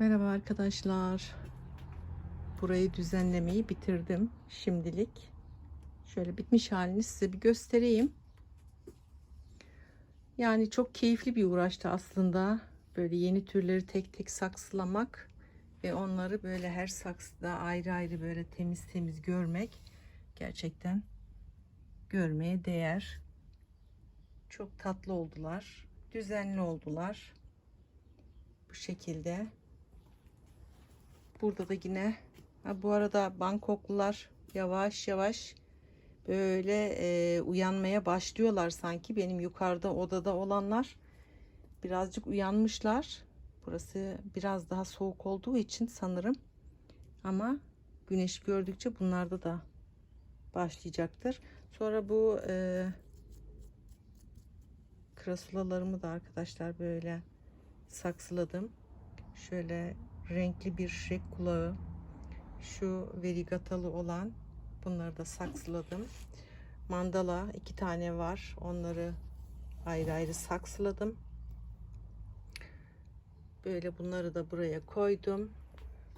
Merhaba arkadaşlar. Burayı düzenlemeyi bitirdim şimdilik. Şöyle bitmiş halini size bir göstereyim. Yani çok keyifli bir uğraştı aslında. Böyle yeni türleri tek tek saksılamak ve onları böyle her saksıda ayrı ayrı böyle temiz temiz görmek gerçekten görmeye değer. Çok tatlı oldular. Düzenli oldular. Bu şekilde. Burada da yine ha, bu arada Bangkoklular yavaş yavaş böyle e, uyanmaya başlıyorlar sanki benim yukarıda odada olanlar birazcık uyanmışlar. Burası biraz daha soğuk olduğu için sanırım ama güneş gördükçe bunlarda da başlayacaktır. Sonra bu e, krasulalarımı da arkadaşlar böyle saksıladım. Şöyle renkli bir şek kulağı. Şu verigatalı olan bunları da saksıladım. Mandala iki tane var. Onları ayrı ayrı saksıladım. Böyle bunları da buraya koydum.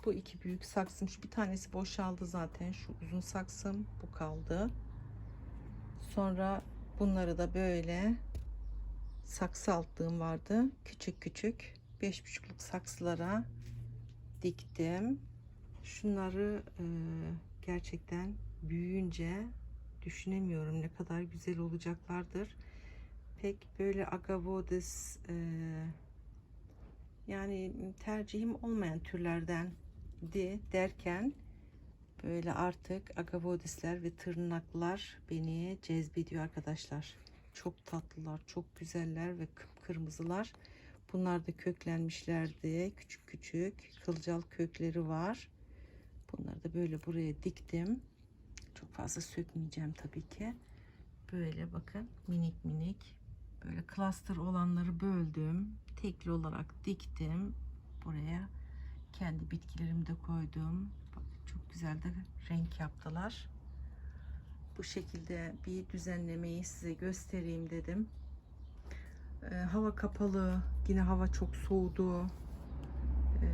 Bu iki büyük saksım. Şu bir tanesi boşaldı zaten. Şu uzun saksım bu kaldı. Sonra bunları da böyle saksı alttığım vardı. Küçük küçük 5,5'luk saksılara diktim. Şunları e, gerçekten büyüyünce düşünemiyorum ne kadar güzel olacaklardır. Pek böyle agavodes e, yani tercihim olmayan türlerden di derken böyle artık agavodisler ve tırnaklar beni cezbediyor arkadaşlar. Çok tatlılar, çok güzeller ve kırmızılar. Bunlar da köklenmişlerdi. Küçük küçük kılcal kökleri var. Bunları da böyle buraya diktim. Çok fazla sökmeyeceğim tabii ki. Böyle bakın minik minik böyle cluster olanları böldüm. Tekli olarak diktim. Buraya kendi bitkilerimi de koydum. Bak çok güzel de renk yaptılar. Bu şekilde bir düzenlemeyi size göstereyim dedim. Ee, hava kapalı. Yine hava çok soğudu. Ee,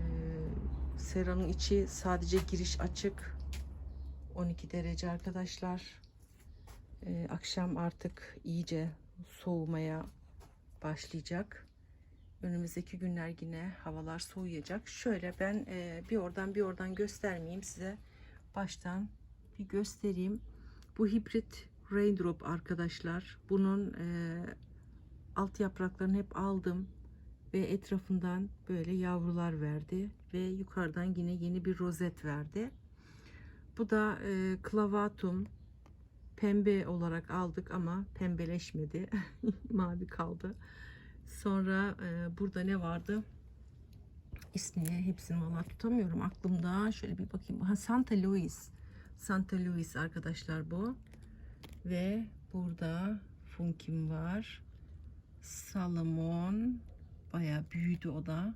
seranın içi sadece giriş açık. 12 derece arkadaşlar. Ee, akşam artık iyice soğumaya başlayacak. Önümüzdeki günler yine havalar soğuyacak. Şöyle ben e, bir oradan bir oradan göstermeyeyim size. Baştan bir göstereyim. Bu hibrit raindrop arkadaşlar. Bunun e, alt yapraklarını hep aldım ve etrafından böyle yavrular verdi ve yukarıdan yine yeni bir rozet verdi. Bu da e, clavatum pembe olarak aldık ama pembeleşmedi. Mavi kaldı. Sonra e, burada ne vardı? İsmini hepsini valla tutamıyorum aklımda. Şöyle bir bakayım. Ha, Santa Louis. Santa Louis arkadaşlar bu. Ve burada Funkim var. Salomon baya büyüdü o da.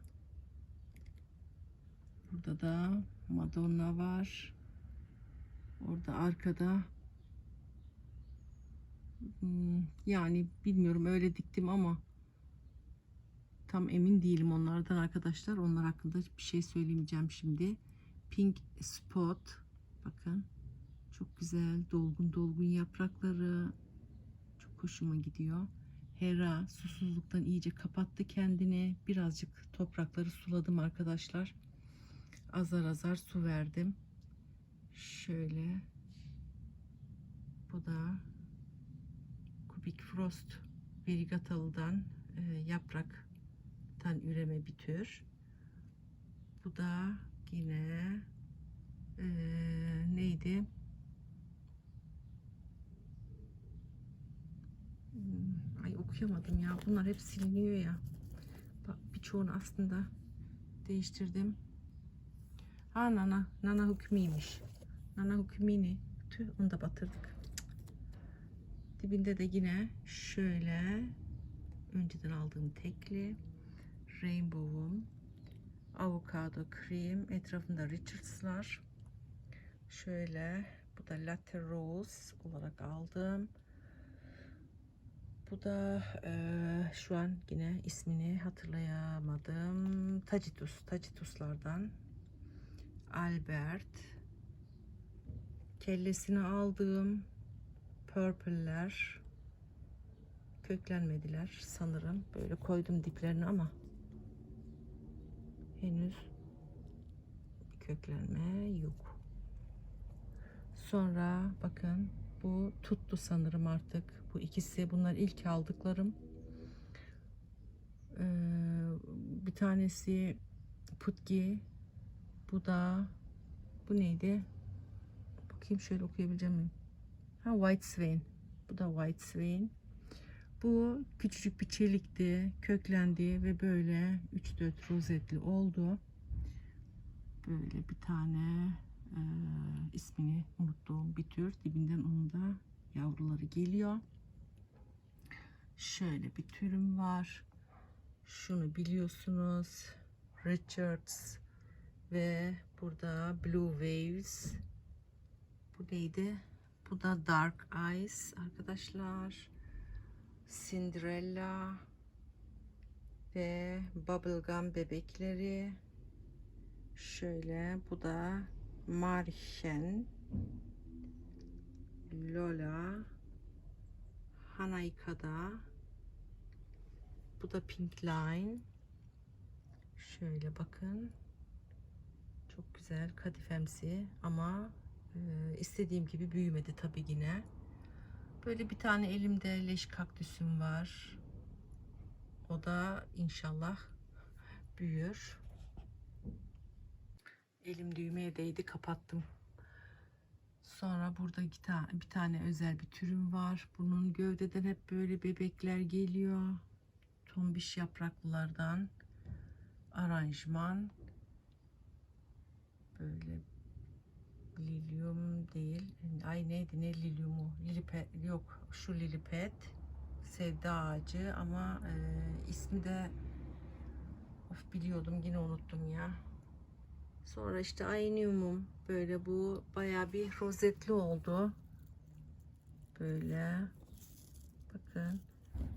Burada da Madonna var. Orada arkada hmm, yani bilmiyorum öyle diktim ama tam emin değilim onlardan arkadaşlar. Onlar hakkında bir şey söylemeyeceğim şimdi. Pink Spot bakın çok güzel dolgun dolgun yaprakları çok hoşuma gidiyor. Hera susuzluktan iyice kapattı kendini. Birazcık toprakları suladım arkadaşlar. Azar azar su verdim. Şöyle. Bu da Kubik Frost Verigatalı'dan e, yapraktan üreme bir tür. Bu da yine e, neydi? Ay okuyamadım ya. Bunlar hep siliniyor ya. Bak birçoğunu aslında değiştirdim. Ha nana. Nana hükmüymüş. Nana hükmini. Tüh onu da batırdık. Dibinde de yine şöyle önceden aldığım tekli rainbow'um avokado krem etrafında Richards'lar şöyle bu da latte rose olarak aldım Bu da eee, şu an yine ismini hatırlayamadım. Tacitus, Tacituslardan. Albert. Kellesini aldığım purple'ler köklenmediler sanırım. Böyle koydum diplerini ama henüz köklenme yok. Sonra bakın bu tuttu sanırım artık. Bu ikisi bunlar ilk aldıklarım. Ee, bir tanesi putki. Bu da bu neydi? Bakayım şöyle okuyabileceğim miyim? Ha White Swain. Bu da White Swain. Bu küçücük bir çelikti, köklendi ve böyle 3-4 rozetli oldu. Böyle bir tane e, ismini unuttuğum bir tür. Dibinden onun da yavruları geliyor. Şöyle bir türüm var. Şunu biliyorsunuz. Richards ve burada Blue Waves. Bu neydi? Bu da Dark Eyes arkadaşlar. Cinderella ve Bubblegum bebekleri. Şöyle bu da Marchen Lola Hanaika'da bu da Pink Line. Şöyle bakın. Çok güzel kadifemsi ama e, istediğim gibi büyümedi tabi yine. Böyle bir tane elimde leş kaktüsüm var. O da inşallah büyür elim düğmeye değdi kapattım Sonra burada iki tane, bir tane özel bir türüm var. Bunun gövdeden hep böyle bebekler geliyor. Tombiş yapraklılardan. Aranjman. Böyle lilyum değil. Ay neydi ne lilyumu? Lilipet yok. Şu lilipet. Sevda ağacı ama e, ismi de of biliyordum yine unuttum ya. Sonra işte ayniumum böyle bu baya bir rozetli oldu. Böyle bakın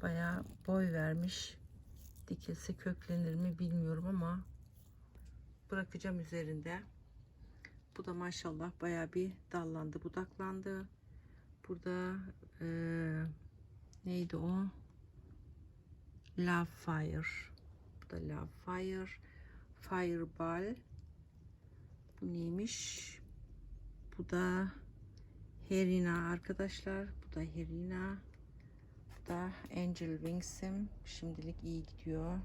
baya boy vermiş. Dikilse köklenir mi bilmiyorum ama bırakacağım üzerinde. Bu da maşallah baya bir dallandı, budaklandı. Burada e, neydi o? Love Fire. Bu da Love Fire. Fireball. Bu neymiş? Bu da Herina arkadaşlar. Bu da Herina. Bu da Angel Wings'im. Şimdilik iyi gidiyor.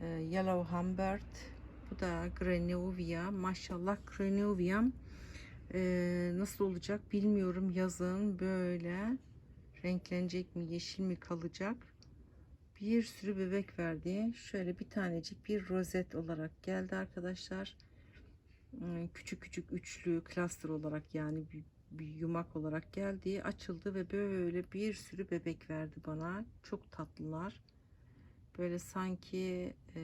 Ee, Yellow Humbert. Bu da Grenouilla. Maşallah Grenouilla'm ee, nasıl olacak bilmiyorum. Yazın böyle renklenecek mi? Yeşil mi kalacak? Bir sürü bebek verdi. Şöyle bir tanecik bir rozet olarak geldi arkadaşlar küçük küçük üçlü cluster olarak yani bir, bir yumak olarak geldi açıldı ve böyle bir sürü bebek verdi bana. Çok tatlılar. Böyle sanki e,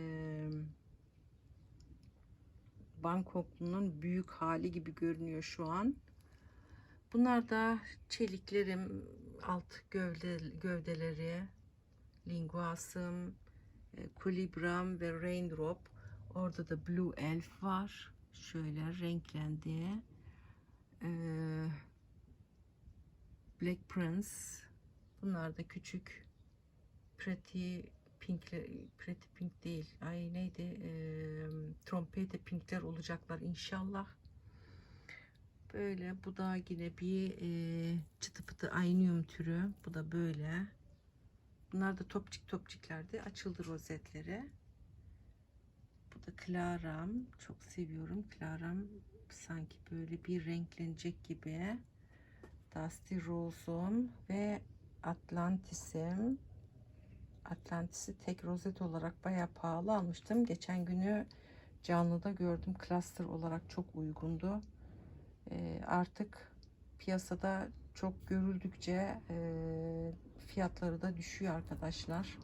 Bangkoklu'nun büyük hali gibi görünüyor şu an. Bunlar da çeliklerim alt gövde, gövdeleri linguasım e, kolibram ve raindrop. Orada da blue elf var şöyle renklendi. Ee, Black Prince. Bunlar da küçük Pretty Pink, Pretty Pink değil. Ay neydi? Ee, trompete pinkler olacaklar inşallah. Böyle bu da yine bir e, çıtı pıtı aynium türü. Bu da böyle. Bunlar da topçik topçiklerdi. Açıldı rozetleri. Bu da Clara'm. Çok seviyorum. Clara'm sanki böyle bir renklenecek gibi. Dusty Rose'um ve Atlantis'im. Atlantis'i tek rozet olarak bayağı pahalı almıştım. Geçen günü canlıda gördüm. Cluster olarak çok uygundu. Ee, artık piyasada çok görüldükçe e, fiyatları da düşüyor arkadaşlar.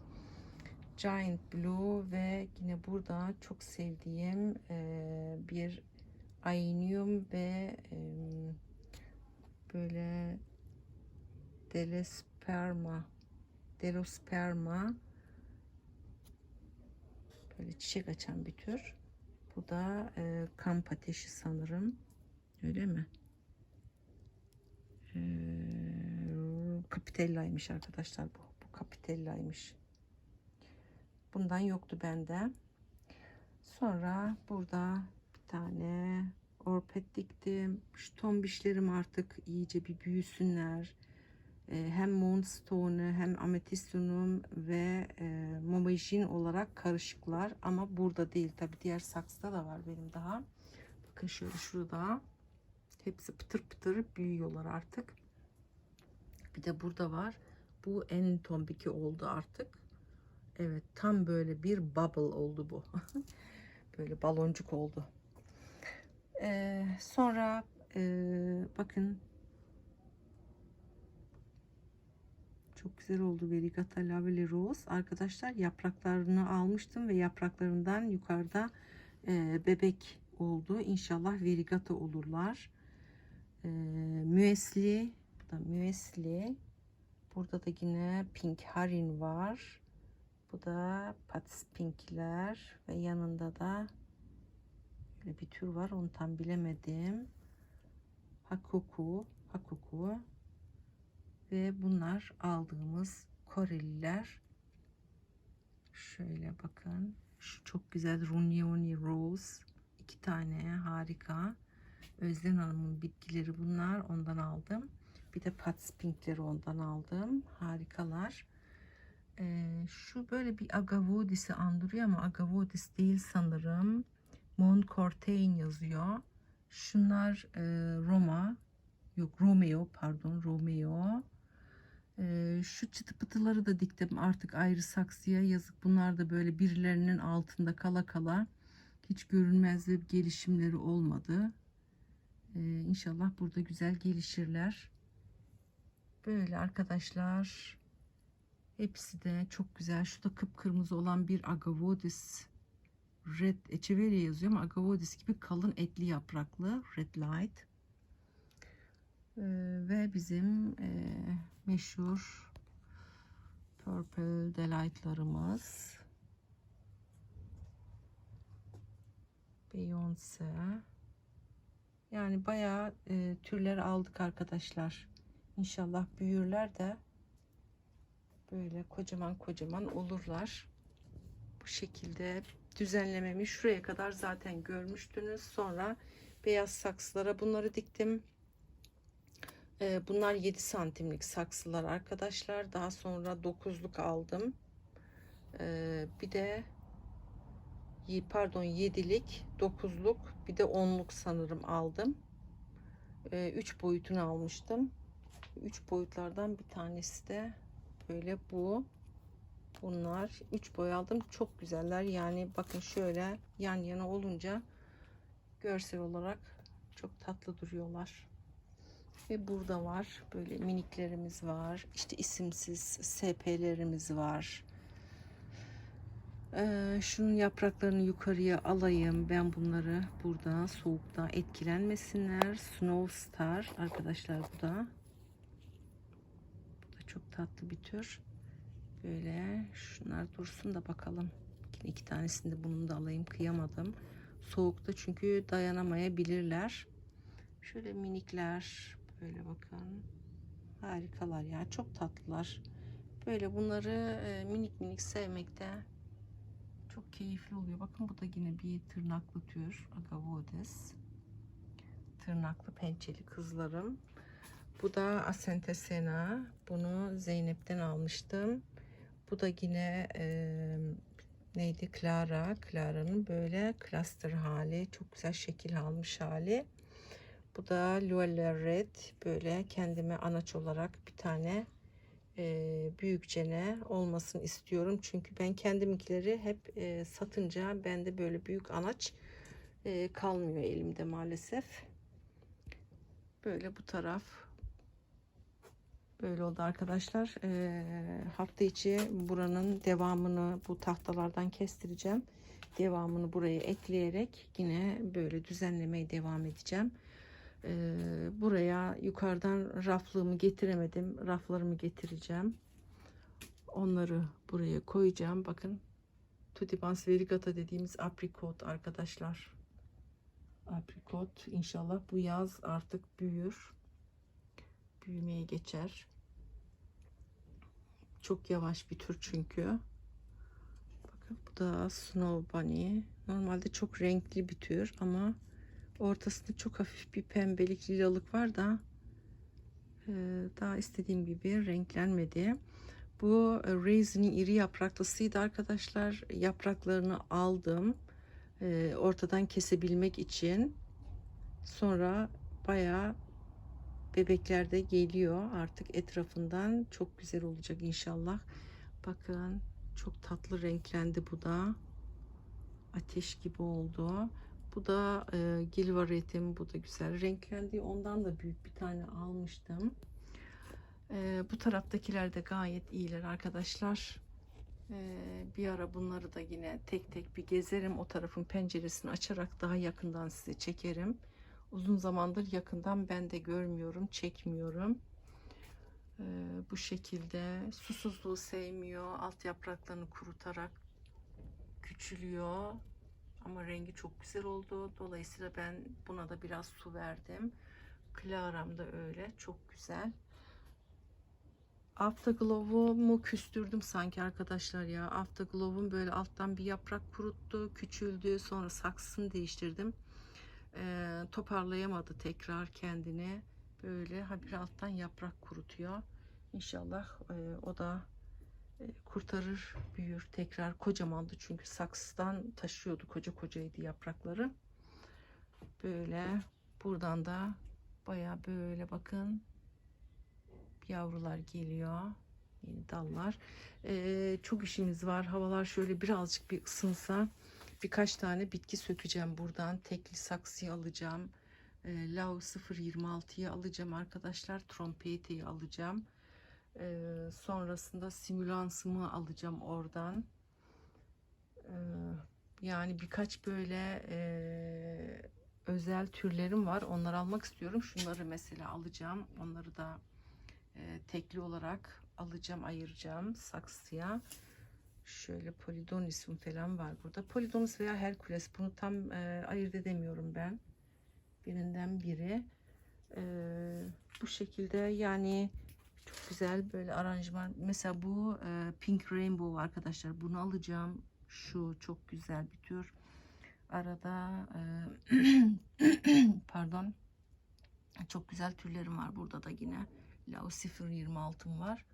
Giant Blue ve yine burada çok sevdiğim e, bir Ainium ve böyle Delesperma Delosperma. Böyle çiçek açan bir tür. Bu da e, kamp ateşi sanırım. Öyle mi? E, arkadaşlar bu. Bu Capitella'ymış. Bundan yoktu bende. Sonra burada bir tane orpet diktim. Şu tombişlerim artık iyice bir büyüsünler. Ee, hem moonstone'u hem ametistunum ve e, momajin olarak karışıklar. Ama burada değil tabi diğer saksıda da var benim daha. Bakın şöyle şurada. Hepsi pıtır pıtır büyüyorlar artık. Bir de burada var. Bu en tombiki oldu artık. Evet tam böyle bir bubble oldu bu. böyle baloncuk oldu. Ee, sonra e, bakın çok güzel oldu Verigata Lavely Rose. Arkadaşlar yapraklarını almıştım ve yapraklarından yukarıda e, bebek oldu. İnşallah Verigata olurlar. E, müesli da müesli. Burada da yine Pink Harin var. Bu da Pats Pinkler ve yanında da böyle bir tür var. Onu tam bilemedim. Hakuku, Hakuku ve bunlar aldığımız Koreliler. Şöyle bakın. Şu çok güzel Runioni Rose. iki tane harika. Özden Hanım'ın bitkileri bunlar. Ondan aldım. Bir de Pats Pinkleri ondan aldım. Harikalar. Ee, şu böyle bir Agavodis'i andırıyor ama Agavodis değil sanırım. Montcortain yazıyor. Şunlar e, Roma. Yok Romeo pardon Romeo. Ee, şu çıtı pıtıları da diktim artık ayrı saksıya yazık. Bunlar da böyle birilerinin altında kala kala hiç görünmez bir gelişimleri olmadı. Ee, inşallah burada güzel gelişirler. Böyle arkadaşlar. Hepsi de çok güzel. Şu da kıpkırmızı olan bir agavodis. Red Echeveria yazıyor ama agavodis gibi kalın etli yapraklı. Red Light. Ee, ve bizim e, meşhur Purple Delight'larımız. Beyoncé. Yani bayağı e, türler aldık arkadaşlar. İnşallah büyürler de böyle kocaman kocaman olurlar. Bu şekilde düzenlememi şuraya kadar zaten görmüştünüz. Sonra beyaz saksılara bunları diktim. Ee, bunlar 7 santimlik saksılar arkadaşlar. Daha sonra 9'luk aldım. Ee, bir de pardon 7'lik 9'luk bir de 10'luk sanırım aldım. 3 boyutunu almıştım. 3 boyutlardan bir tanesi de böyle bu. Bunlar 3 boy aldım. Çok güzeller. Yani bakın şöyle yan yana olunca görsel olarak çok tatlı duruyorlar. Ve burada var. Böyle miniklerimiz var. İşte isimsiz SP'lerimiz var. Ee, şunun yapraklarını yukarıya alayım. Ben bunları burada soğukta etkilenmesinler. Snow Star arkadaşlar bu da. Çok tatlı bir tür. Böyle şunlar dursun da bakalım. İki tanesini de bunun da alayım. Kıyamadım. Soğukta çünkü dayanamayabilirler. Şöyle minikler böyle bakın. Harikalar ya. Çok tatlılar. Böyle bunları e, minik minik sevmekte çok keyifli oluyor. Bakın bu da yine bir tırnaklı tür. Agavodes. Tırnaklı pençeli kızlarım. Bu da Asentesena. Bunu Zeynep'ten almıştım. Bu da yine e, neydi? Clara. Clara'nın böyle cluster hali. Çok güzel şekil almış hali. Bu da Luella Red. Böyle kendime anaç olarak bir tane e, büyükçene olmasını istiyorum. Çünkü ben kendimkileri hep e, satınca bende böyle büyük anaç e, kalmıyor elimde maalesef. Böyle bu taraf böyle oldu arkadaşlar. E, hafta içi buranın devamını bu tahtalardan kestireceğim. Devamını buraya ekleyerek yine böyle düzenlemeye devam edeceğim. Ee, buraya yukarıdan raflığımı getiremedim. Raflarımı getireceğim. Onları buraya koyacağım. Bakın Tutibans verigata dediğimiz aprikot arkadaşlar. Aprikot inşallah bu yaz artık büyür. Büyümeye geçer. Çok yavaş bir tür çünkü. Bakın bu da Snow Bunny. Normalde çok renkli bir tür ama ortasında çok hafif bir pembelik lilalık var da e, daha istediğim gibi renklenmedi. Bu e, Raisin'in iri yapraklısıydı arkadaşlar. Yapraklarını aldım. e, ortadan kesebilmek için. Sonra bayağı bebekler de geliyor artık etrafından. Çok güzel olacak inşallah. Bakın çok tatlı renklendi bu da. Ateş gibi oldu. Bu da e, gilvaretim. Bu da güzel renklendi. Ondan da büyük bir tane almıştım. E, bu taraftakiler de gayet iyiler arkadaşlar. E, bir ara bunları da yine tek tek bir gezerim. O tarafın penceresini açarak daha yakından size çekerim. Uzun zamandır yakından ben de görmüyorum, çekmiyorum. E, bu şekilde susuzluğu sevmiyor. Alt yapraklarını kurutarak küçülüyor. Ama rengi çok güzel oldu. Dolayısıyla ben buna da biraz su verdim. Clara'm da öyle. Çok güzel. Afterglow'umu küstürdüm sanki arkadaşlar ya. Afterglow'um böyle alttan bir yaprak kuruttu, küçüldü. Sonra saksısını değiştirdim. Ee, toparlayamadı tekrar kendini. Böyle ha bir alttan yaprak kurutuyor. İnşallah e, o da e, kurtarır, büyür tekrar. Kocamandı çünkü saksıdan taşıyordu. Koca kocaydı yaprakları. Böyle buradan da baya böyle bakın yavrular geliyor. Yeni dallar. Ee, çok işimiz var. Havalar şöyle birazcık bir ısınsa birkaç tane bitki sökeceğim buradan. Tekli saksıyı alacağım. Ee, Lau 026'yı alacağım arkadaşlar. Trompeti'yi alacağım. Ee, sonrasında simülansımı alacağım oradan. Ee, yani birkaç böyle e, özel türlerim var. Onları almak istiyorum. Şunları mesela alacağım. Onları da e, tekli olarak alacağım, ayıracağım saksıya. Şöyle Polidonis'um falan var burada. Polidonis veya Hercules. Bunu tam e, ayırt edemiyorum ben. Birinden biri. E, bu şekilde yani çok güzel böyle aranjman. Mesela bu e, Pink Rainbow arkadaşlar. Bunu alacağım. Şu çok güzel bir tür. Arada e, pardon çok güzel türlerim var burada da yine. Lau 026'm var.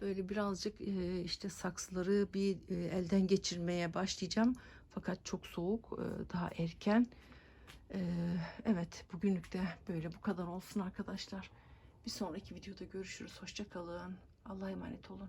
Böyle birazcık e, işte saksıları bir e, elden geçirmeye başlayacağım. Fakat çok soğuk, e, daha erken. Evet, bugünlük de böyle bu kadar olsun arkadaşlar. Bir sonraki videoda görüşürüz. Hoşça kalın. Allah'a emanet olun.